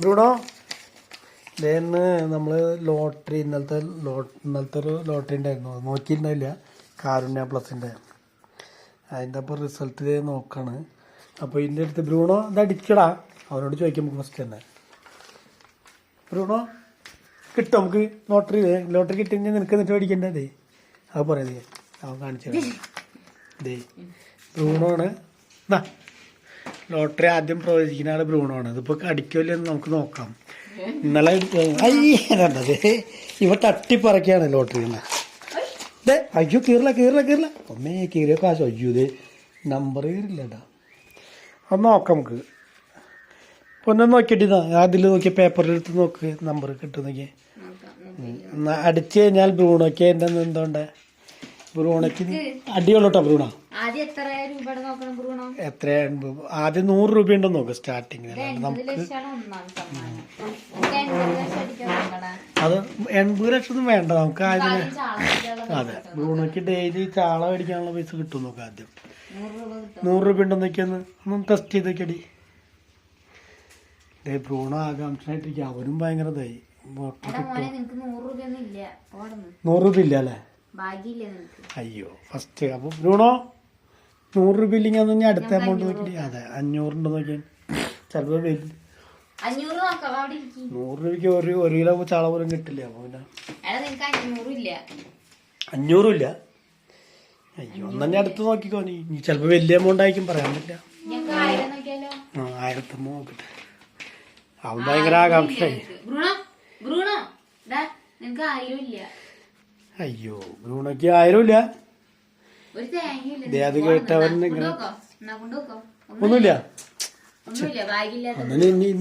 Bruno? ഇതെന്ന് നമ്മൾ lottery ഇന്നലത്തെ ഇന്നലത്തെ ഒരു ലോട്ടറി ഉണ്ടായിരുന്നു. അത് നോക്കിയിട്ടുണ്ടായില്ല. കാരുണ്യ പ്ലസിന്റെ അതിന്റെ അപ്പോൾ റിസൾട്ട് നോക്കാണ്. അപ്പോൾ ഇതിന്റെ അടുത്ത് ബ്രൂണോ ഇത് അടിക്കടാ അവരോട് ചോദിക്കാം നമുക്ക് ഫസ്റ്റ് തന്നെ. ബ്രൂണോ? കിട്ടും നമുക്ക് ലോട്ടറി ലോട്ടറി കിട്ടിയെങ്കിൽ നിനക്ക് എന്നിട്ട് മേടിക്കണ്ടേ അത് പറയാം അവൻ കാണിച്ചു ദേ. ബ്രൂണോ ആണ്. ദാ. ലോട്ടറി ആദ്യം പ്രവചിക്കുന്ന ആൾ ബ്രൂണോ ആണ് ഇതിപ്പോ അടിക്കില്ല എന്ന് നമുക്ക് നോക്കാം. ഇന്നലെ അയ്യേ ഇവ തട്ടിപ്പറക്കാണ് ലോട്ടറി അയ്യോ കീറില്ല കീറില്ല കീറില്ല. ഒന്നേ കീറിയ കാശ്. അയ്യോ ഇത് നമ്പർ കീറില്ലടാ. അത് നോക്കാം നമുക്ക്. ഒന്ന് നോക്കിയിട്ടിതാ അതിൽ നോക്കിയ പേപ്പറിലെടുത്ത് നോക്ക്. നമ്പർ കിട്ടുന്നെങ്കിൽ അടിച്ചു കഴിഞ്ഞാൽ ബ്രൂണോക്ക് എന്റെ എന്തുകൊണ്ട് ബ്രൂണോക്ക് അടിയുള്ളൂ കേട്ടോ ബ്രൂണോ ആദ്യം എത്ര രൂപയുടെ നോക്കണം ബ്രൂണോ എത്ര എൺപത് ആദ്യം നൂറ് രൂപ ഉണ്ടെന്ന് നോക്ക് സ്റ്റാർട്ടിങ് നമുക്ക് അത് എൺപത് ലക്ഷം വേണ്ട നമുക്ക് ആദ്യം അതെ. ബ്രൂണോക്ക് ഡെയിലി ചാള മേടിക്കാനുള്ള പൈസ കിട്ടും നോക്ക് ആദ്യം. നൂറ് രൂപ ഉണ്ടെന്ന് നോക്കിയൊന്ന് ഒന്ന്? ടെസ്റ്റ് ചെയ്ത് നോക്കിയടി ഡേ ബ്രൂണോ ആകാംക്ഷനായിട്ടിരിക്കുക അവനും ഭയങ്കര ഇതായി. നൂറ് രൂപ ഇല്ല അല്ലേ? അയ്യോ ഫസ്റ്റ് അപ്പൊ ബ്രൂണോ? നൂറ് രൂപ ഇല്ലെങ്കിൽ അതൊന്നും ഞാൻ അടുത്ത എമൗണ്ട് നോക്കി. അതെ അഞ്ഞൂറിന്റെ നോക്കിയാൽ ചിലപ്പോൾ വലിയ അഞ്ഞൂറ് നോക്കാം അവിടെ ഇരിക്കും. നൂറ് രൂപയ്ക്ക് ഒരു ഒരു കിലോ ചാള പോലും കിട്ടില്ല അപ്പോൾ പിന്നെ എടാ നിനക്ക് അഞ്ഞൂറും ഇല്ല. അഞ്ഞൂറും ഇല്ല. അയ്യോ ഒന്നെ അടുത്ത് നോക്കിക്കോ നീ. നീ ചിലപ്പോൾ വലിയ എമൗണ്ട് ആയിരിക്കും പറയാൻ പറ്റില്ല. ഞങ്ങൾക്ക് ആയിരം നോക്കിയാലോ? ആ ആയിരത്തമ്മ നോക്കട്ടെ അവൻ ഭയങ്കര ആകാംക്ഷയായി ബ്രൂണോ? ബ്രൂണോ? ഡാ നിനക്ക് ആയിരം ഇല്ല. അയ്യോ ബ്രൂണോക്ക് ആയിരം ഇല്ല ഒരു തേങ്ങയും ഇല്ല ദേ അത് കേട്ടവൻ ഇങ്ങനെ ഒന്നുമില്ല. നീ നീ-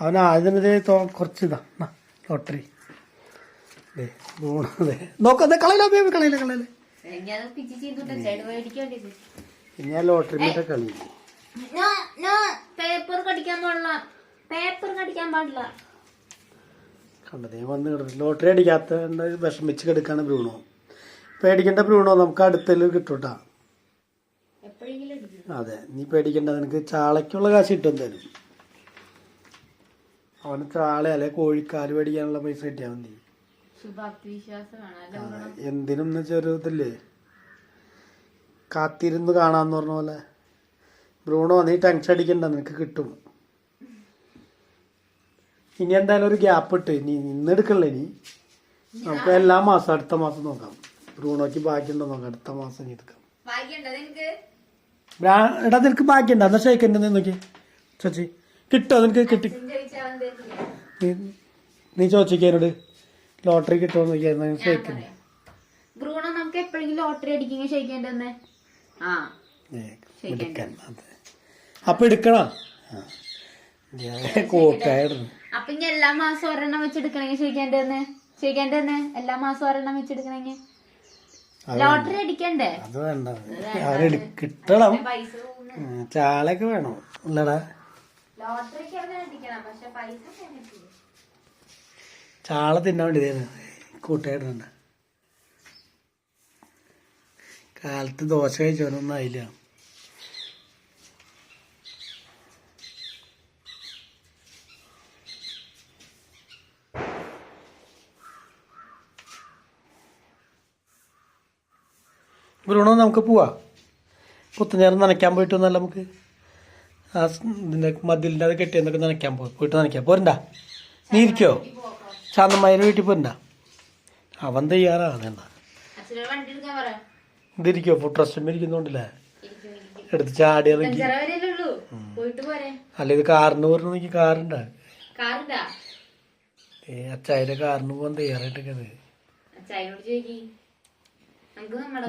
അവൻ ആദ്യം കുറച്ചിതാ. ലോട്ടറി. ദേ ബ്രൂണോ ദേ. നോക്കാം കളയില്ല ബേബി കളയില്ല കളയില്ല ഇനി കളി പേപ്പർ കടിക്കാൻ പാടില്ല. പേപ്പർ കടിക്കാൻ പാടില്ല. കണ്ടതേ വന്ന് കിടന്നു. ലോട്ടറി അടിക്കാത്ത വിഷമിച്ച് കിടക്കാണ് ബ്രൂണോ. പേടിക്കേണ്ട ബ്രൂണോ നമുക്ക് അടുത്തതിൽ കിട്ടൂട്ടാ. അതെ നീ പേടിക്കേണ്ട നിനക്ക് ചാളയ്ക്കുള്ള കാശ് കിട്ടും എന്തായാലും. അവന് ചാള അല്ലെ കോഴിക്കാൽ പേടിക്കാനുള്ള പൈസ കിട്ടിയാൽ മതി. എന്തിനും എന്ന് വെച്ചാൽ ഒരു ഇതല്ലേ? കാത്തിരുന്ന് കാണാന്ന് പറഞ്ഞ പോലെ. ബ്രൂണോ നീ ടെൻഷൻ അടിക്കണ്ട നിനക്ക് കിട്ടും. ഇനി എന്തായാലും ഒരു ഗ്യാപ്പ് ഇട്ട് ഇനി ഇന്ന് എടുക്കണ്ടേ ഇനി? നമുക്ക് എല്ലാ മാസം അടുത്ത മാസം നോക്കാം. ബ്രൂണോക്ക് ബാക്കിയുണ്ടോ നോക്കാം അടുത്ത മാസം എടുക്കാം. എടാ നിനക്ക് ബാക്കിയുണ്ടോ എന്നാ ഷേക്കന്റെ നോക്കി. ചോച്ചി കിട്ടോ നിനക്ക്? കിട്ടി. നീ ചോദിച്ചേക്ക് എന്നോട്. ലോട്ടറി കിട്ടുമോ നോക്കിയായിരുന്നു എന്നാ ഷേക്കൻ ബ്രൂണോ നമുക്ക് എപ്പോഴെങ്കിലും ലോട്ടറി അടിക്കുക ക്ഷയിക്കേണ്ടെന്ന് ആ. അപ്പൊ എടുക്കണോ? കൂട്ടായിരുന്നു. അപ്പൊ ഇനി എല്ലാ മാസം ഒരെണ്ണം വെച്ചെടുക്കണെങ്കിൽ ക്ഷയിക്കേണ്ടെന്ന് ക്ഷയിക്കേണ്ടെന്ന് എല്ലാ മാസം ഒരെണ്ണം വെച്ചെടുക്കണെങ്കിൽ ലോട്ടറി അടിക്കണ്ടേ? അത് വേണ്ട. അവരെടു കിട്ടണം. ചാളയൊക്കെ വേണം? ഇല്ലടാ. ചാള തിന്നാൻ വേണ്ടി കൂട്ടുകാരുണ്ട് കാലത്ത് ദോശ കഴിച്ചവനൊന്നും ആയില്ല. ബ്രൂണോ നമുക്ക് പോവാ. കുത്തുനേരം നനയ്ക്കാൻ പോയിട്ട് വന്നല്ല നമുക്ക്. ആ ഇതിന്റെ മതിലിന്റെ അത് കെട്ടിയെന്നൊക്കെ നനയ്ക്കാൻ പോയി പോയിട്ട് നനയ്ക്കാം. പോരണ്ട? നീ ഇരിക്കോ? ചാന്നമ്മയുടെ വീട്ടിൽ പോരണ്ട? അവൻ തയ്യാറാണ് എന്നാ. ഇതിരിക്കോ? ഫുഡ് റെസ്റ്റോറന്റ് ഇരിക്കുന്നുണ്ടല്ലേ? ഇരിക്കും, ഇരിക്കും. എടുത്ത് ചാടി ഇറങ്ങി. അല്ല ഇത് കാറിന് പോരണ നോക്കി കാറുണ്ട? കാറുണ്ടാ? ഏ അച്ചായന്റെ കാറിന് പോകാൻ തയ്യാറായിട്ടൊക്കെ അത് അച്ഛനോട് ചോദിക്കി നമുക്ക് നമ്മുടെ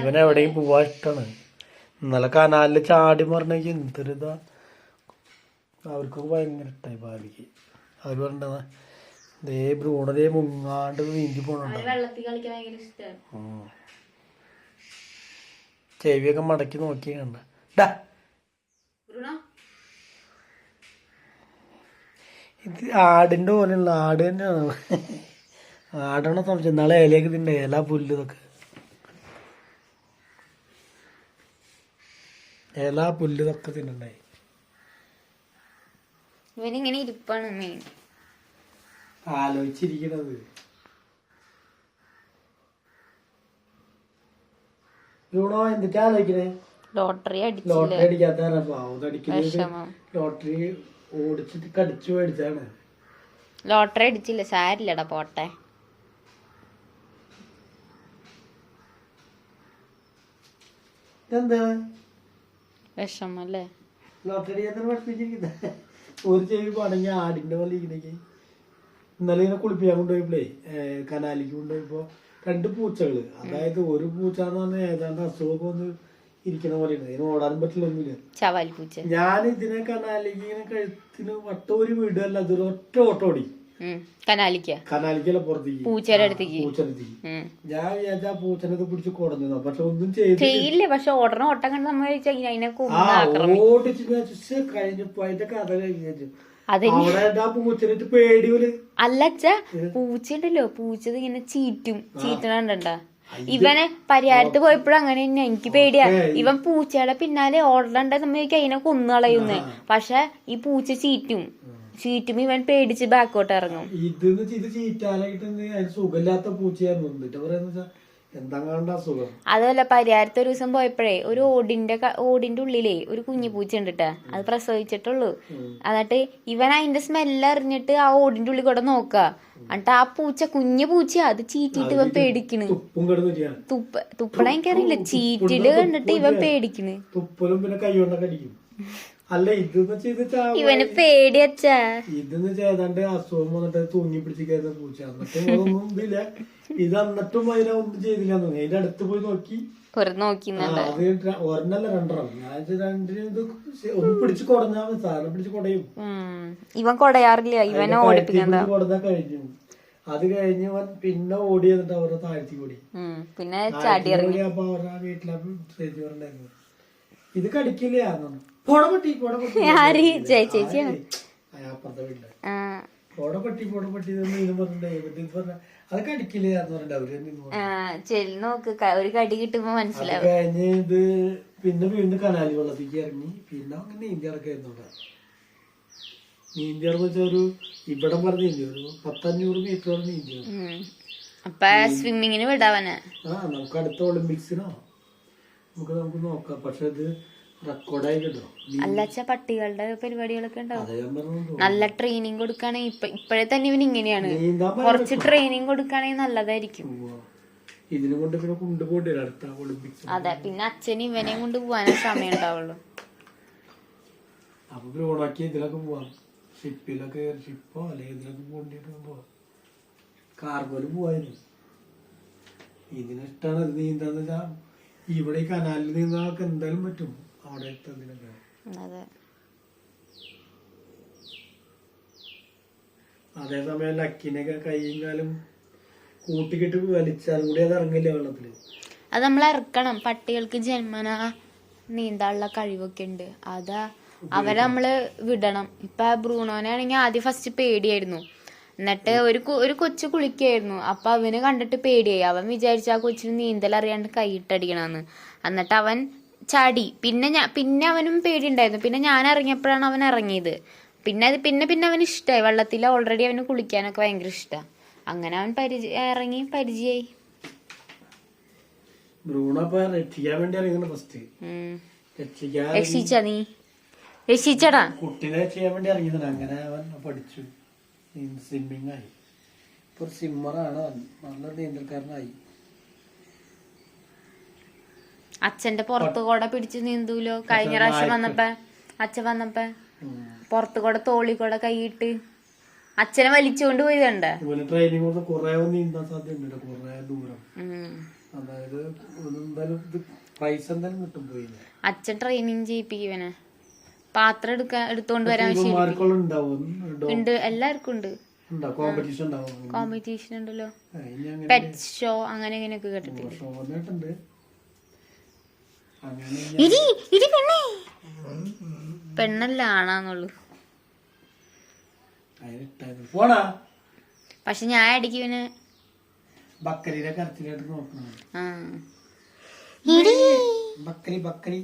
ഇവൻ എവിടെയും പോവാ ഇഷ്ടമാണ് ഇന്നലെ കനാലിൽ ചാടി മറിഞ്ഞ എന്തൊരിതാ? അവർക്കൊക്കെ ഭയങ്കര ഇഷ്ടമായി ബാലിക്ക് അവർ പറഞ്ഞ ദേ ഭ്രൂണതേ മുങ്ങാണ്ട് നീന്തി പോണുണ്ടോ. ചെവിയൊക്കെ മടക്കി നോക്കി കണ്ട. ഇത് ആടിന്റെ പോലെയുള്ള ആട് തന്നെയാണ്. ആടാണോ സംശയം? നാളെ ഇലയൊക്കെ തിന്നെ ഇല പുല്ല് ഇതൊക്കെ. ഇല പുല്ല് ഇതൊക്കെ തിന്നണ്ടായി ഇവനിങ്ങനെ ഇരിപ്പാണ് മെയിൻ ആലോചിച്ചിരിക്കണത്. ബ്രൂണോ എന്തൊക്കെ ആലോചിക്കണേ? ലോട്ടറി അടിച്ചില്ല? ലോട്ടറി അടിക്കാത്ത പാവത് അടിക്കുന്നത് വിഷമം. ലോട്ടറി ഓടിച്ചിട്ട് കടിച്ചു മേടിച്ചാണ് ലോട്ടറി അടിച്ചില്ല. സാരില്ലടാ പോട്ടെ. എന്താണ് വിഷമം അല്ലേ ലോട്ടറി പഠിപ്പിച്ചിരിക്കുന്നത് ഒരു ചെവി പണങ്ങി ആടിന്റെ പോലെ ഇരിക്കണേക്ക് ഇന്നലെ ഇങ്ങനെ കുളിപ്പിക്കാൻ കൊണ്ടുപോയപ്പോഴേ കനാലിക്ക് കൊണ്ടുപോയപ്പോ രണ്ട് പൂച്ചകൾ. അതായത് ഒരു പൂച്ച എന്ന് പറഞ്ഞാൽ ഏതാണ്ട് അസുഖമൊക്കെ ഇരിക്കുന്ന പോലെയാണ്. അതിന് ഓടാനും പറ്റില്ല ഒന്നുമില്ല. ഞാൻ ഇതിനെ കനാലിക്ക് ഇങ്ങനെ കഴുത്തിന് വട്ടം ഒരു വീടല്ല അതൊരു ഒറ്റ ഓട്ടം ഓടി. ഉം കനാലിക്ക കനാലിക്കല്ല പുറത്തേക്ക്. പൂച്ചയുടെ അടുത്തേക്ക്. ഞാൻ വിചാരിച്ച ആ പൂച്ചനെ പിടിച്ച് കുടഞ്ഞു പക്ഷെ ഒന്നും ചെയ്തില്ല. പക്ഷെ കണ്ട് നമ്മൾ അതിനെ ഓടിച്ച് കഴിഞ്ഞു അതിന്റെ കഥ കഴിഞ്ഞു അല്ലച്ച പൂച്ച ഉണ്ടല്ലോ പൂച്ച ഇങ്ങനെ ചീറ്റും. ചീറ്റണണ്ട ഇവനെ പരിഹാരത്ത് പോയപ്പോഴും അങ്ങനെ തന്നെ. എനിക്ക് പേടിയാ. ഇവൻ പൂച്ചയുടെ പിന്നാലെ ഓടണ്ട നമ്മൾ അതിനെ കൊന്നുകളയുന്നേ പക്ഷെ ഈ പൂച്ച ചീറ്റും. ചീറ്റും ഇവൻ പേടിച്ച് ബാക്കോട്ട് ഇറങ്ങും. ഇത് ചീറ്റാനായിട്ട് അതിന് സുഖമില്ലാത്ത പൂച്ചയായിരുന്നു. എന്നിട്ട് പറയുന്ന അതുമല്ല പരിഹാരത്ത് ഒരു ദിവസം പോയപ്പോഴേ ഒരു ഓടിന്റെ ഓടിന്റെ ഉള്ളിലേ ഒരു കുഞ്ഞു പൂച്ച ഉണ്ട് ട്ടാ അത് പ്രസവിച്ചിട്ടുള്ളൂ. എന്നിട്ട് ഇവൻ അതിന്റെ സ്മെല്ല് അറിഞ്ഞിട്ട് ആ ഓടിന്റെ ഉള്ളിൽ കൂടെ നോക്ക. എന്നിട്ട് ആ പൂച്ച കുഞ്ഞു പൂച്ച അത് ചീറ്റിട്ട് ഇവൻ പേടിക്കണ്. തുപ്പും തുപ്പണ എനിക്കറിയില്ല. ചീറ്റിൽ കണ്ടിട്ട് ഇവൻ പേടിക്കണ്. തുപ്പലും പിന്നെ കൈ കൊണ്ടൊക്കെ അല്ല ഇതെന്ന് വെച്ചാൽ ഇവന് പേടിയച്ചാ ഇതെന്ന് വെച്ചാൽ ഏതാണ്ട് അസുഖം വന്നിട്ട് തൂങ്ങി പിടിച്ചിരിക്കുന്ന പൂച്ച. എന്നിട്ടും അതൊന്നും ഇതില്ല. ഇത് എന്നിട്ടും അതിനെ ഒന്നും ചെയ്തില്ല തോന്നി അതിന്റെ അടുത്ത് പോയി നോക്കി. അത് ഒരെണ്ണല്ല രണ്ടെണ്ണം. ഞാൻ രണ്ടിനും ഇത് ഒന്ന് പിടിച്ച് കൊടഞ്ഞാ മതി. സാധനം പിടിച്ച് കൊടയും. ഇവൻ കൊടയാറില്ല. ഇവനെ കൊടഞ്ഞാ കഴിഞ്ഞു. അത് കഴിഞ്ഞ് പിന്നെ ഓടി എന്നിട്ട് അവരുടെ താഴ്ത്തി കൂടി. പിന്നെ അപ്പൊ അവരുടെ വീട്ടിലെ ചേച്ചി പറഞ്ഞായിരുന്നു ഇത് കടിക്കില്ല? പോടപെട്ടി പോടപെട്ടി ആര്? ജയ ചേച്ചിയാണ്? അപ്പുറത്തെ വീട്ടിലെ. പോടപെട്ടി പോടപെട്ടി നോക്ക് ഒരു കടി കിട്ടുമ്പോ മനസ്സിലാവും. കഴിഞ്ഞ് ഇത് പിന്നെ വീണ്ടും കനാലി വെള്ളത്തേക്ക് ഇറങ്ങി. പിന്നെ അങ്ങനെ നീന്തി ഇറക്കായിരുന്നു അവിടെ. നീന്തി ഇറന്ന് വെച്ചാൽ ഒരു ഇവിടെ പറഞ്ഞ നീന്തി. ഒരു പത്തഞ്ഞൂറ് മീറ്റർ വരെ നീന്തി. അപ്പൊ സ്വിമ്മിങ്ങിന് വിടാവനെ ആ നമുക്ക് അടുത്ത ഒളിമ്പിക്സിനോ നമുക്ക് നമുക്ക് നോക്കാം. പക്ഷെ ഇത് അല്ലച്ച പട്ടികളുടെ പരിപാടികളൊക്കെ ഉണ്ടാവും നല്ല ട്രെയിനിങ് കൊടുക്കുകയാണെങ്കിൽ ഇപ്പൊ ഇപ്പോഴേ തന്നെ ഇവൻ ഇങ്ങനെയാണ്. കുറച്ച് ട്രെയിനിങ് കൊടുക്കുകയാണെങ്കിൽ നല്ലതായിരിക്കും. ഇതിനെ കൊണ്ട് പിന്നെ കൊണ്ടുപോകേണ്ടി അടുത്ത ഒളിമ്പിക്സ്. അതെ പിന്നെ അച്ഛൻ ഇവനെയും കൊണ്ട് പോകാനേ സമയം ഉണ്ടാവുള്ളൂ. അപ്പൊ ബ്രോണാക്കി ഇതിലൊക്കെ പോവാം. ഷിപ്പിലൊക്കെ ഷിപ്പോ അല്ലെങ്കിൽ ഇതിലൊക്കെ കാർഗോൽ പോവായിരുന്നു. ഇതിനിഷ്ടാണ് ഇത് നീന്താന്ന് വെച്ചാ ഇവിടെ ഈ കനാലിൽ നീന്താനൊക്കെ എന്തായാലും പറ്റും. അവിടെ എത്തുന്നതിനൊക്കെ അതെ. അതേസമയം ലക്കിനൊക്കെ കൈയും കാലും കൂട്ടിക്കിട്ട് വലിച്ചാലും കൂടി അത് ഇറങ്ങില്ല വെള്ളത്തിൽ? അത് നമ്മൾ ഇറക്കണം. പട്ടികൾക്ക് ജന്മന നീന്താനുള്ള കഴിവൊക്കെ ഉണ്ട്. അതാ അവരെ നമ്മൾ വിടണം. ഇപ്പൊ ബ്രൂണോനെ ആണെങ്കിൽ ആദ്യം ഫസ്റ്റ് പേടിയായിരുന്നു. എന്നിട്ട് ഒരു ഒരു കൊച്ചു കുളിക്കായിരുന്നു. അപ്പൊ അവന് കണ്ടിട്ട് പേടിയായി. അവൻ വിചാരിച്ചു ആ കൊച്ചിന് നീന്തൽ അറിയാണ്ട് കൈയിട്ടടിക്കണമെന്ന് എന്നിട്ട് അവൻ ചാടി. പിന്നെ ഞാൻ പിന്നെ അവനും പേടിയുണ്ടായിരുന്നു. പിന്നെ ഞാൻ ഇറങ്ങിയപ്പോഴാണ് അവൻ ഇറങ്ങിയത്. പിന്നെ അത് പിന്നെ പിന്നെ അവന് ഇഷ്ടമായി വെള്ളത്തിൽ ഓൾറെഡി അവന് കുളിക്കാനൊക്കെ ഭയങ്കര ഇഷ്ടമാണ് അങ്ങനെ അവൻ പരിചയ ഇറങ്ങി പരിചയമായി. രക്ഷിക്കാൻ രക്ഷിച്ച നീ? രക്ഷിച്ചടാ. കുട്ടികളെ ചെയ്യാൻ വേണ്ടി ഇറങ്ങിയതാണ്. അങ്ങനെ അവൻ പഠിച്ചു. സ്വിമ്മിങ് ആയി ഇപ്പൊ സ്വിമ്മറാണ് നല്ല നീന്തൽക്കാരനായി. അച്ഛന്റെ പുറത്ത് കൂടെ പിടിച്ച് നീന്തൂലോ? കഴിഞ്ഞ പ്രാവശ്യം വന്നപ്പോ? അച്ഛൻ വന്നപ്പോ? പുറത്തു കൂടെ തോളി കൂടെ കൈയിട്ട് അച്ഛനെ വലിച്ചുകൊണ്ട് പോയതുണ്ട് ട്രെയിനിങ് കുറെ നീന്താൻ സാധ്യതയുണ്ട് കുറെ ദൂരം. അതായത് ഒരു എന്തായാലും ഇത് പ്രൈസ് എന്തായാലും കിട്ടും പോയി അച്ഛൻ ട്രെയിനിങ് ചെയ്യിപ്പിക്കുവനെ പാത്രം എടുക്കാൻ എടുത്തോണ്ട് വരാൻ ഉണ്ട്? എല്ലാവർക്കും ഉണ്ട്. കോമ്പറ്റീഷൻ ഉണ്ടല്ലോ. പെറ്റ് ഷോ അങ്ങനെ ഇങ്ങനെയൊക്കെ കേട്ടിട്ടുണ്ട്. ഇരി ഇരി പെണ്ണേ. പെണ്ണല്ല ആണാന്നുള്ളു. പക്ഷെ ഞാൻ ഇടയ്ക്ക് പിന്നെ ബക്കലിയുടെ കരച്ചിലായിട്ട് നോക്കണം ബക്കരി ബക്കലി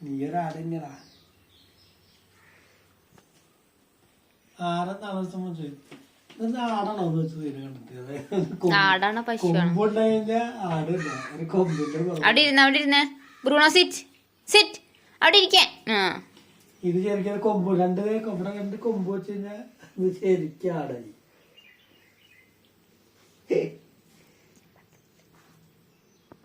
നീ ആടാണോ ആടാണോ കൊമ്പുണ്ടായില്ല ഒരു കൊമ്പിന്റെ അവിടെ ഇരുന്ന് അവിടെ ഇരുന്ന്. ബ്രൂണോ സിറ്റ് സിറ്റ് അവിടെ ഇരിക്കാൻ ഇത് ശരിക്കും കൊമ്പ്. രണ്ട് കൊമ്പ് വെച്ച് കഴിഞ്ഞാൽ ഇത് ശരിക്കും ആടായി.